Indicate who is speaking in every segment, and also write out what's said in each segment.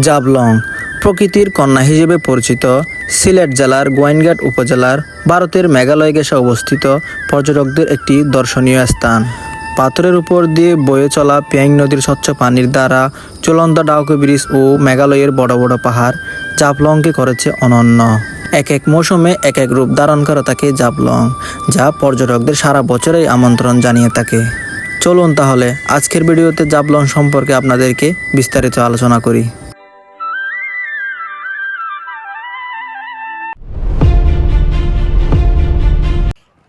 Speaker 1: জাবলং, প্রকৃতির কন্যা হিসেবে পরিচিত, সিলেট জেলার গোয়াইনঘাট উপজেলার ভারতের মেঘালয় গেসে অবস্থিত পর্যটকদের একটি দর্শনীয় স্থান। পাথরের উপর দিয়ে বয়ে চলা পিয়াং নদীর স্বচ্ছ পানির দ্বারা চলন্ত ডাউকে ব্রিজ ও মেঘালয়ের বড় বড় পাহাড় জাবলংকে করেছে অনন্য। এক এক মৌসুমে এক এক রূপ ধারণ করে থাকে জাবলং, যা পর্যটকদের সারা বছরেই আমন্ত্রণ জানিয়ে থাকে। চলুন তাহলে, আজকের ভিডিওতে জাবলং সম্পর্কে আপনাদেরকে বিস্তারিত আলোচনা করি।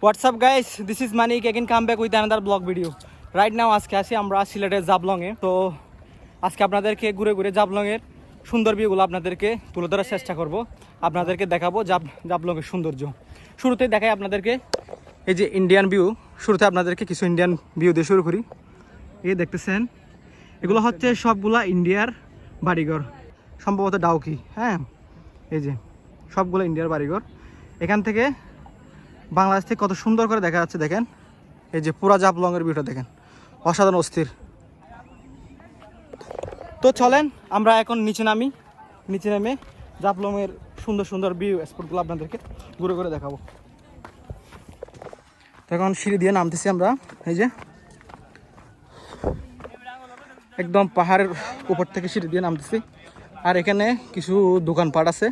Speaker 2: What's up guys this is Manik again come back with another blog video right now আজকে আসি আমরা সিলেটের জাবলংয়ে। তো আজকে আপনাদেরকে ঘুরে ঘুরে জাবলংয়ের সুন্দর ভিউগুলো আপনাদেরকে তুলে ধরার চেষ্টা করব। আপনাদেরকে দেখাবো জাব জাবলংয়ের সৌন্দর্য। শুরুতেই দেখাই আপনাদেরকে এই যে ইন্ডিয়ান ভিউ শুরুতে আপনাদেরকে কিছু ইন্ডিয়ান ভিউ দিয়ে শুরু করি। এই দেখতেছেন, এগুলো হচ্ছে সবগুলা ইন্ডিয়ার বাড়িঘর। সম্ভবত ডাউকি হ্যাঁ? এই যে সবগুলো ইন্ডিয়ার বাড়িঘর। এখান থেকে বাংলাদেশ থেকে কত সুন্দর করে দেখা যাচ্ছে দেখেন। এই যে পুরা জাপলংয়ের ভিউটা দেখেন। অসাধারণ অস্থির। তো চলেন, আমরা এখন নিচে নামি। নিচে নেমে জাপলংয়ের সুন্দর সুন্দর ভিউ স্পটগুলো আপনাদেরকে ঘুরে ঘুরে দেখাবো। এখন সিঁড়ি দিয়ে নামতেছি আমরা। এই যে একদম পাহাড়ের উপর থেকে সিঁড়ি দিয়ে নামতেছি। আর এখানে কিছু দোকানপাট আছে।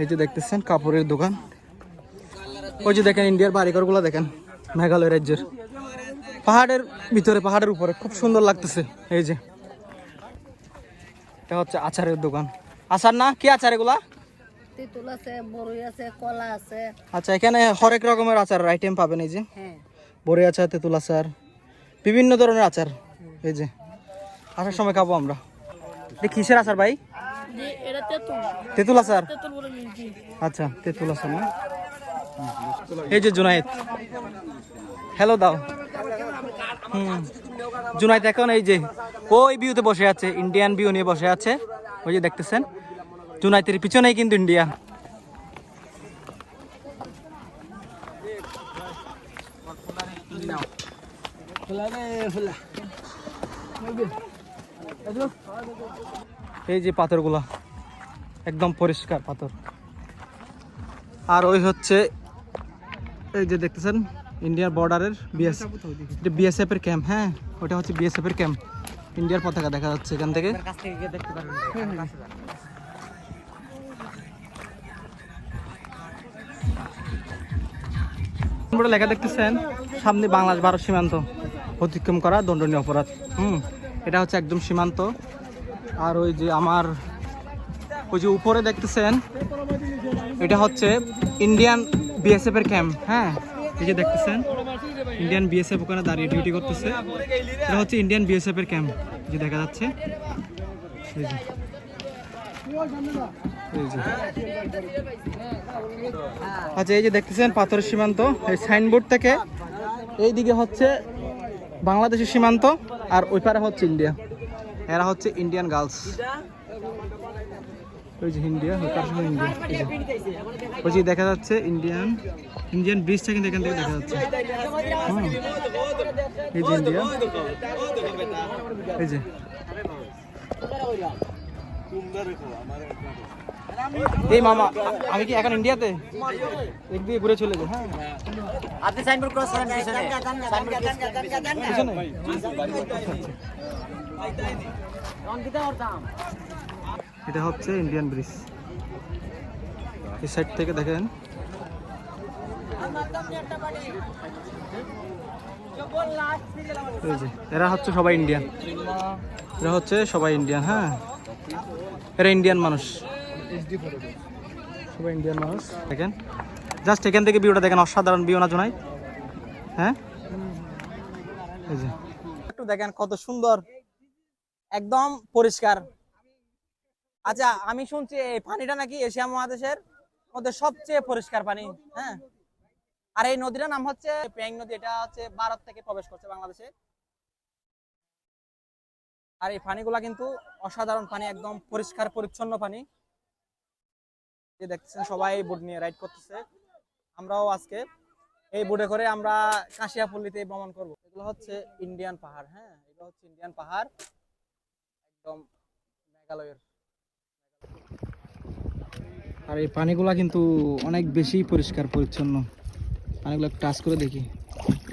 Speaker 2: এই যে দেখতেছেন, কাপড়ের দোকান। ওই যে দেখেন ইন্ডিয়ার বাড়িঘরগুলো দেখেন মেঘালয় রাজ্যের। পাহাড়ের ভিতরে পাহাড়ের উপরে খুব সুন্দর লাগতেছে এই যে। এটা হচ্ছে আচারের দোকান। আচার না? কি আচার এগুলা?
Speaker 3: তেঁতুল আছে বড়ই আছে কলা আছে।
Speaker 2: আচ্ছা এখানে হরেক রকমের আচার আইটেম পাবেন এই যে।
Speaker 3: হ্যাঁ।
Speaker 2: আচার তেঁতুল আচার বিভিন্ন ধরনের আচার এই যে। আসার সময় খাব আমরা। এটা কিসের আচার ভাই?
Speaker 3: তেঁতুল।
Speaker 2: আচার? আচ্ছা তেঁতুল আচার না? এই যে জুনাইদ। হ্যালো দাও। হুম। জুনাইদ এখন এই যে, ওই ভিউতে বসে আছে ইন্ডিয়ান ভিউ নিয়ে বসে আছে। ওই যে দেখতেছেন জুনাইতের পিছনেই কিন্তু ইন্ডিয়া এই যে পাথরগুলা, একদম পরিষ্কার পাথর। আর ওই হচ্ছে এই যে দেখতেছেন ইন্ডিয়ার বর্ডারের বিএস এটা বিএসএফ এর ক্যাম্প হ্যাঁ? ওটা হচ্ছে বিএসএফ এর ক্যাম্প ইন্ডিয়ার পতাকা দেখা যাচ্ছে এখান থেকে। লেখা দেখতেছেন সামনে বাংলাদেশ ভারত সীমান্ত অতিক্রম করা দণ্ডনীয় অপরাধ। হুম এটা হচ্ছে একদম সীমান্ত। আর ওই যে আমার ওই যে উপরে দেখতেছেন এটা হচ্ছে ইন্ডিয়ান বিএসএফ এর ক্যাম্প হ্যাঁ? এই যে দেখতেছেন ইন্ডিয়ান বিএসএফ ওখানে দাঁড়িয়ে ডিউটি করতেছে। এটা হচ্ছে ইন্ডিয়ান বিএসএফ এর ক্যাম্প যে দেখা যাচ্ছে। আচ্ছা এই যে দেখতেছেন পাথরের সীমান্ত, এই সাইনবোর্ড থেকে এই দিকে হচ্ছে বাংলাদেশের সীমান্ত, আর ওই পারে হচ্ছে ইন্ডিয়া এরা হচ্ছে ইন্ডিয়ান গার্লস ওই যে ইন্ডিয়া ওই ইন্ডিয়া যে। ওই যে দেখা যাচ্ছে ইন্ডিয়ান ইন্ডিয়ান ব্রিজটা কিন্তু এখান থেকে দেখা যাচ্ছে। এই যে ইন্ডিয়া এই যে। এই মামা আমি কি এখন ইন্ডিয়াতে এক দিয়ে ঘুরে চলে যাই হ্যাঁ।
Speaker 3: আপনি সাইনবোর্ড ক্রস করেন পিছনে।
Speaker 2: পিছনে। এটা হচ্ছে ইন্ডিয়ান ব্রিজ এই সাইড থেকে দেখেন। এরা হচ্ছে সবাই ইন্ডিয়ান এরা হচ্ছে সবাই ইন্ডিয়ান হ্যাঁ। এরা ইন্ডিয়ান মানুষ। সবাই ইন্ডিয়ান মানুষ। দেখেন। জাস্ট এখান থেকে ভিউটা দেখেন, অসাধারণ ভিউ না জোনাই। হ্যাঁ? এই যে। একটু দেখেন কত সুন্দর, একদম পরিষ্কার। আচ্ছা আমি শুনছি এই পানিটা নাকি এশিয়া মহাদেশের মধ্যে সবচেয়ে পরিষ্কার পানি হ্যাঁ? আর এই নদীটার নাম হচ্ছে পেং নদী, এটা হচ্ছে ভারত থেকে প্রবেশ করছে বাংলাদেশে। আর এই পানিগুলা কিন্তু অসাধারণ পানি, একদম পরিষ্কার, পরিচ্ছন্ন পানি। যে দেখতেছেন সবাই বোট নিয়ে রাইড করতেছে। আমরাও আজকে এই বোটে করে আমরা কাশিয়াপল্লিতে ভ্রমণ করব। এগুলো হচ্ছে ইন্ডিয়ান পাহাড় হ্যাঁ? এগুলো হচ্ছে ইন্ডিয়ান পাহাড়। একদম মেঘালয়ের আর এই পানিগুলা কিন্তু অনেক বেশি পরিষ্কার, পরিচ্ছন্ন। পানিগুলো একটু টাচ করে দেখি।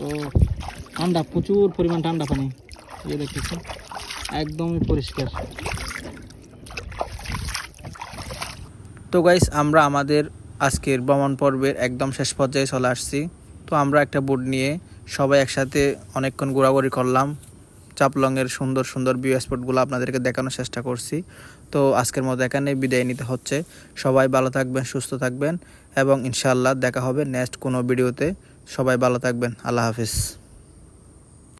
Speaker 2: ও ঠান্ডা, প্রচুর পরিমাণ ঠান্ডা পানি। এই দেখতেছি একদমই পরিষ্কার।
Speaker 1: তো গাইস আমরা আমাদের আজকের ভ্রমণ পর্বের একদম শেষ পর্যায়ে চলে আসছি। তো আমরা একটা বোট নিয়ে সবাই একসাথে অনেকক্ষণ ঘোরাঘুরি করলাম। চাপলংয়ের সুন্দর সুন্দর ভিউ স্পটগুলো আপনাদেরকে দেখানোর চেষ্টা করছি। তো আজকের মতো এখানে বিদায় নিতে হচ্ছে। সবাই ভালো থাকবেন, সুস্থ থাকবেন এবং ইনশাআল্লাহ দেখা হবে নেক্সট কোনো ভিডিওতে সবাই ভালো থাকবেন, আল্লাহ হাফিজ।